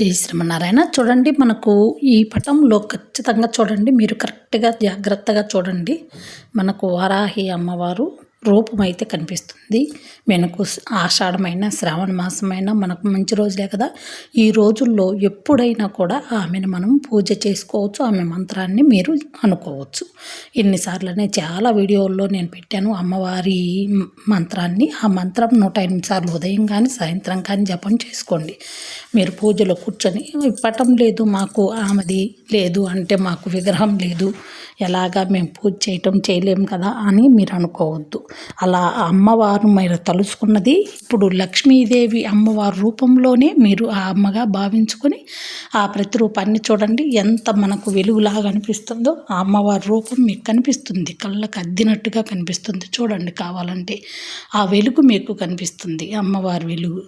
జై శ్రీమన్నారాయణ చూడండి మనకు ఈ పటంలో ఖచ్చితంగా చూడండి. మీరు కరెక్ట్గా జాగ్రత్తగా చూడండి. మనకు వారాహి అమ్మవారు రూపం అయితే కనిపిస్తుంది. మనకు ఆషాఢమైన శ్రావణ మాసమైన మనకు మంచి రోజులే కదా. ఈ రోజుల్లో ఎప్పుడైనా కూడా ఆమెను మనం పూజ చేసుకోవచ్చు. ఆమె మంత్రాన్ని మీరు అనుకోవచ్చు. ఎన్నిసార్లనే చాలా వీడియోల్లో నేను పెట్టాను. అమ్మవారి మంత్రాన్ని. ఆ మంత్రం నూట ఎనిమిది సార్లు ఉదయం కానీ సాయంత్రం కానీ జపం చేసుకోండి. మీరు పూజలో కూర్చొని ఇప్పటం లేదు మాకు ఆమెది లేదు అంటే మాకు విగ్రహం లేదు. ఎలాగా మేము పూజ చేయటం చేయలేము కదా అని మీరు అనుకోవద్దు. అలా అమ్మవారు మీరు తలుచుకున్నది ఇప్పుడు లక్ష్మీదేవి అమ్మవారి రూపంలోనే మీరు ఆ అమ్మగా భావించుకొని ఆ ప్రతిరూపాన్ని చూడండి. ఎంత మనకు వెలుగులాగా అనిపిస్తుందో ఆ అమ్మవారి రూపం మీకు కనిపిస్తుంది. కళ్ళకు అద్దినట్టుగా కనిపిస్తుంది. చూడండి కావాలంటే ఆ వెలుగు మీకు కనిపిస్తుంది. అమ్మవారి వెలుగు.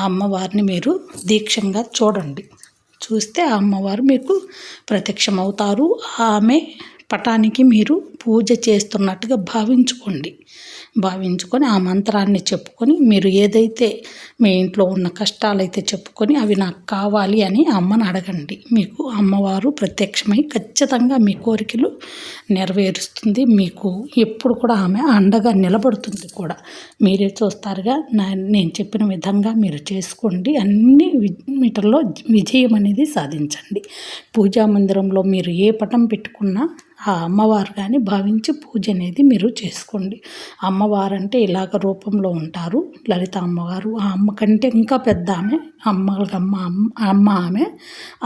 ఆ అమ్మవారిని మీరు దీక్షంగా చూడండి. చూస్తే ఆ అమ్మవారు మీకు ప్రత్యక్షమవుతారు. ఆమె పటానికి మీరు పూజ చేస్తున్నట్టుగా భావించుకోండి. భావించుకొని ఆ మంత్రాన్ని చెప్పుకొని మీరు ఏదైతే మీ ఇంట్లో ఉన్న కష్టాలైతే చెప్పుకొని అవి నాకు కావాలి అని అమ్మను అడగండి. మీకు అమ్మవారు ప్రత్యక్షమై ఖచ్చితంగా మీ కోరికలు నెరవేరుస్తుంది. మీకు ఎప్పుడు కూడా ఆమె అండగా నిలబడుతుంది కూడా. మీరే చూస్తారుగా నా నేను చెప్పిన విధంగా మీరు చేసుకోండి. అన్ని మీటర్లో విజయం అనేది సాధించండి. పూజా మందిరంలో మీరు ఏ పటం పెట్టుకున్నా ఆ అమ్మవారు కానీ భావించి పూజ అనేది మీరు చేసుకోండి. అమ్మవారు అంటే ఇలాగ రూపంలో ఉంటారు. లలిత అమ్మవారు ఆ అమ్మ కంటే ఇంకా పెద్ద ఆమె అమ్మలకమ్మ అమ్మ అమ్మ ఆమె.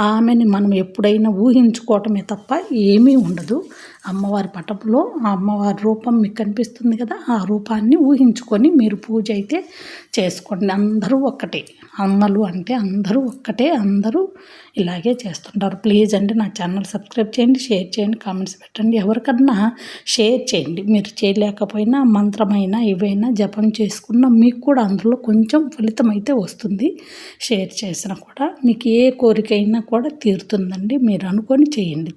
ఆమెని మనం ఎప్పుడైనా ఊహించుకోవటమే తప్ప ఏమీ ఉండదు. అమ్మవారి పటంలో ఆ అమ్మవారి రూపం మీకు కనిపిస్తుంది కదా ఆ రూపాన్ని ఊహించుకొని మీరు పూజ అయితే చేసుకోండి. అందరూ ఒక్కటే. అమ్మలు అంటే అందరూ ఒక్కటే అందరూ ఇలాగే చేస్తుంటారు. ప్లీజ్ అండి నా ఛానల్ సబ్స్క్రైబ్ చేయండి షేర్ చేయండి కామెంట్స్ పెట్టండి. ఎవరికన్నా షేర్ చేయండి. మీరు చేయలేకపోయినా మంత్రమైనా ఇవైనా జపం చేసుకున్నా మీకు కూడా అందులో కొంచెం ఫలితం అయితే వస్తుంది. షేర్ చేసినా కూడా మీకు ఏ కోరికైనా కూడా తీరుతుందండి. మీరు అనుకొని చేయండి.